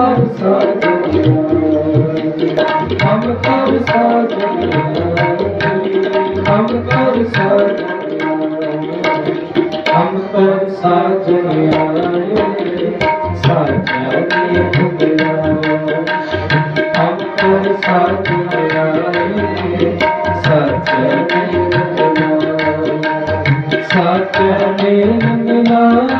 ਗੁਣ ਅਨਹਦ ਗਾਤੇ ਹਮ ਕਰ ਸਾਜਣਿਆ ਹਮ ਕਰ ਸਾਜਣਿਆ ਹਮ ਕਰ ਸਾਜਣਿਆ ਹਮ ਕਰ ਹਮ ਕਰ ਸਾਜਣਿਆ ਹਮ ਕਰ ਸਾਜਣਿਆ ਹਮ ਕਰ